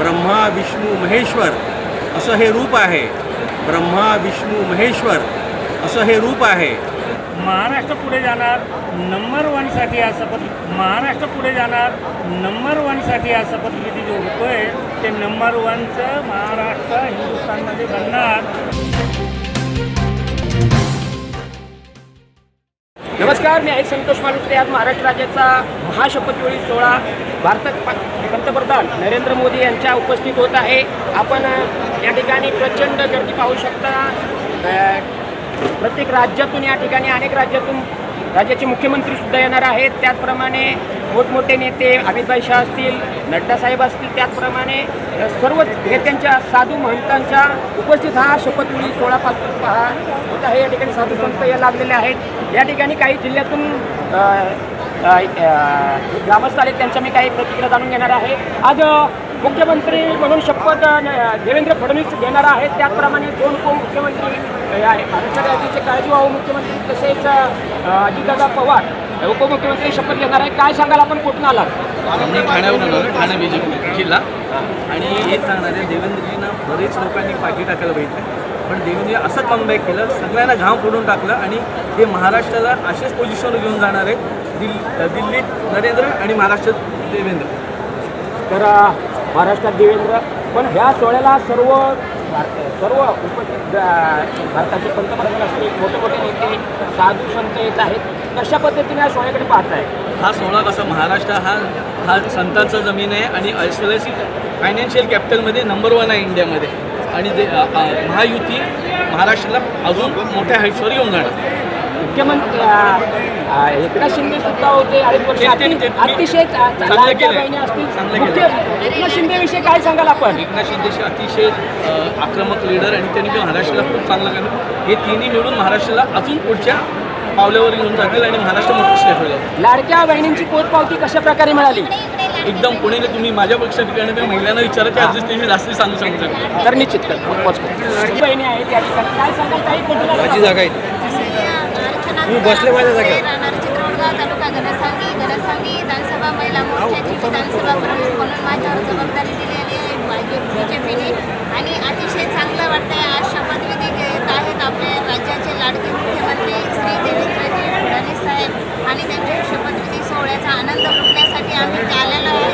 ब्रह्मा विष्णू महेश्वर असं हे रूप आहे. ब्रह्मा विष्णू महेश्वर असं हे रूप आहे. महाराष्ट्र पुढे जाणार नंबर वनसाठी हा शपथ महाराष्ट्र पुढे जाणार नंबर वनसाठी हा शपथविधी जो आहे ते नंबर वनचं महाराष्ट्र हिंदुस्थानमध्ये बनणार नमस्कार मी आहे संतोष मालुसरे आज महाराष्ट्र राज्याचा महाशपथवेळी सोहळा भारतात पंतप्रधान नरेंद्र मोदी यांच्या उपस्थित होत आहे. आपण या ठिकाणी प्रचंड गर्दी पाहू शकता. प्रत्येक राज्यातून या ठिकाणी अनेक राज्यातून राज्याचे मुख्यमंत्री सुद्धा येणार आहेत. त्याचप्रमाणे मोठमोठे नेते अमितभाई शाह असतील नड्डा साहेब असतील त्याचप्रमाणे सर्व नेत्यांच्या साधू महंतांच्या उपस्थित हा शपथविधी सोळा पाच पहा होत आहे. या ठिकाणी साधू संत या लागलेले आहेत. या ठिकाणी काही जिल्ह्यातून ग्रामस्थ आले त्यांच्या मी काही प्रतिक्रिया जाणून घेणार आहे. आज मुख्यमंत्री म्हणून शपथ देवेंद्र फडणवीस घेणार आहेत. त्याचप्रमाणे दोन उपमुख्यमंत्री आहे. महाराष्ट्र राज्याचे काळजीवाहू मुख्यमंत्री तसेच अजितदादा पवार उपमुख्यमंत्री शपथ घेणार आहे काय सांगाल आपण? कुठून आलात? आम्ही ठाण्यावरून आलो ठाणे बीजेपी जिल्हा. आणि हेच सांगणार आहे देवेंद्रजींना बरेच लोकांनी पाठी टाकायला बघितलं. पण देवेंद्रजी असं कमबॅक केलं सगळ्यांना घाम फोडून टाकलं आणि ते महाराष्ट्राला असेच पोझिशनवर घेऊन जाणार आहेत दिल दिल्लीत नरेंद्र आणि महाराष्ट्रात देवेंद्र. तर महाराष्ट्रात देवेंद्र. पण ह्या सोहळ्याला सर्व भारत सर्व उपस्थित भारताचे पंतप्रधान असतील मोठे मोठे नेते साधू संत येत आहेत. कशा पद्धतीने या सोहळ्याकडे पाहताय? हा सोहळा कसा महाराष्ट्र हा हा संतांचा जमीन आहे आणि ऐश्वर्याची फायनान्शियल कॅपिटलमध्ये नंबर वन आहे इंडियामध्ये. आणि ते महायुती महाराष्ट्राला अजून मोठ्या हाईट्सवर घेऊन जाणार. मुख्यमंत्री एकनाथ शिंदे सुद्धा होते अडीच वर्ष अतिशय. बहिणी असतील. एकनाथ शिंदेविषयी काय सांगाल आपण? एकनाथ शिंदेचे अतिशय आक्रमक लीडर आणि त्यांनी पण महाराष्ट्राला खूप चांगलं केलं हे तिन्ही मिळून महाराष्ट्राला अजून पुढच्या पावल्यावर घेऊन जातील आणि महाराष्ट्र मोठं स्टेट होईल लाडक्या बहिणींची पोचपावती कशा प्रकारे मिळाली? एकदम पुणेला तुम्ही माझ्यापेक्षा ठिकाणी त्या महिलांना विचारा त्या अजित जास्त सांगू शकतात. तर निश्चित कर. पोच कर. बहिणी आहेत या ठिकाणी. काय सांगाल काही कुठून आलात? जागा आहे. तुम्ही बसले माझ्या जागेवर राहणार चित्रवडगाव तालुका गणसांगी गणसांगी विधानसभा महिला मोर्चाची विधानसभा प्रमुख म्हणून माझ्यावर जबाबदारी दिलेली आहे माझी आणि अतिशय चांगलं वाटतंय आज शपथविधी घेत आहेत आपले राज्याचे लाडके मुख्यमंत्री श्री देवेंद्रजी फडणवीस साहेब. आणि त्यांच्या शपथविधी सोहळ्याचा आनंद लुटण्यासाठी आम्ही आलेलो आहे.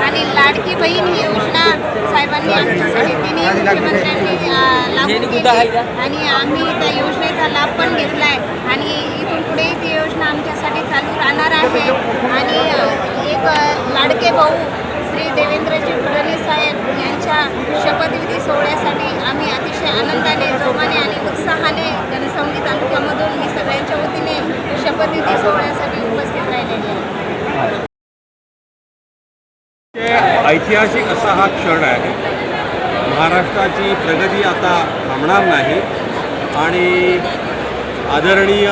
आणि लाडकी बहीण ही योजना साहेबांनी आमच्यासाठी तिन्ही मुख्यमंत्र्यांनी अं, लागू केली आणि आम्ही त्या योजनेचा लाभ पण घेतला आहे. आणि इथून पुढेही ती योजना आमच्यासाठी चालू राहणार आहे. आणि एक लाडके भाऊ श्री देवेंद्रजी फडणवीस साहेब यांच्या शपथविधी सोहळ्यासाठी आम्ही अतिशय आनंदाने जोमाने आणि उत्साहाने घनसंगी तालुक्यामधून मी सगळ्यांच्या वतीने शपथविधी सोहळ्यासाठी उपस्थित राहिलेले आहे. ऐतिहासिक असा हा क्षण आहे. महाराष्ट्राची प्रगती आता थांबणार नाही. आणि आदरणीय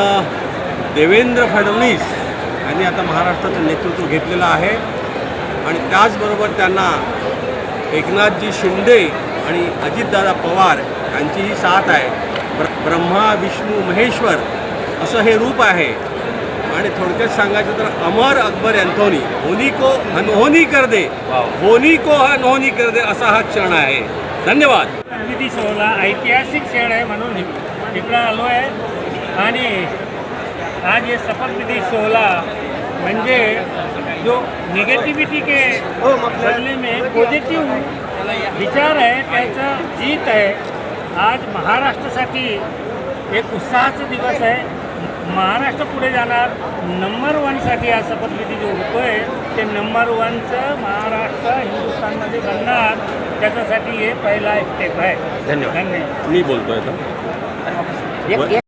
देवेंद्र फडणवीस यांनी आता महाराष्ट्राचं नेतृत्व घेतलेलं आहे. आणि त्याचबरोबर त्यांना एकनाथजी शिंदे आणि अजितदादा पवार यांचीही साथ आहे. ब्र ब्रह्मा विष्णू महेश्वर असं हे रूप आहे. आणि थोडक्यात सांगायचं तर अमर अकबर अँथोनी होनी को अनहोनी कर दे होनी को अनहोनी कर दे असा हा क्षण आहे. धन्यवाद. विधी सोहळा ऐतिहासिक क्षण आहे म्हणून इकडं आलो आहे आणि आज ये शपथविधी सोहळा म्हणजे जो निगेटिविटी के बदले में पॉझिटिव्ह विचार आहे त्याचं जीत आहे. आज महाराष्ट्रासाठी एक उत्साहाचा दिवस आहे. महाराष्ट्र पुढे जाणार. नंबर वनसाठी हा शपथविधी जो होतोय ते नंबर वनचं महाराष्ट्र हिंदुस्थानमध्ये बनणार त्याच्यासाठी हे पहिला स्टेप आहे. धन्यवाद. धन्यवाद मी बोलतोय आता.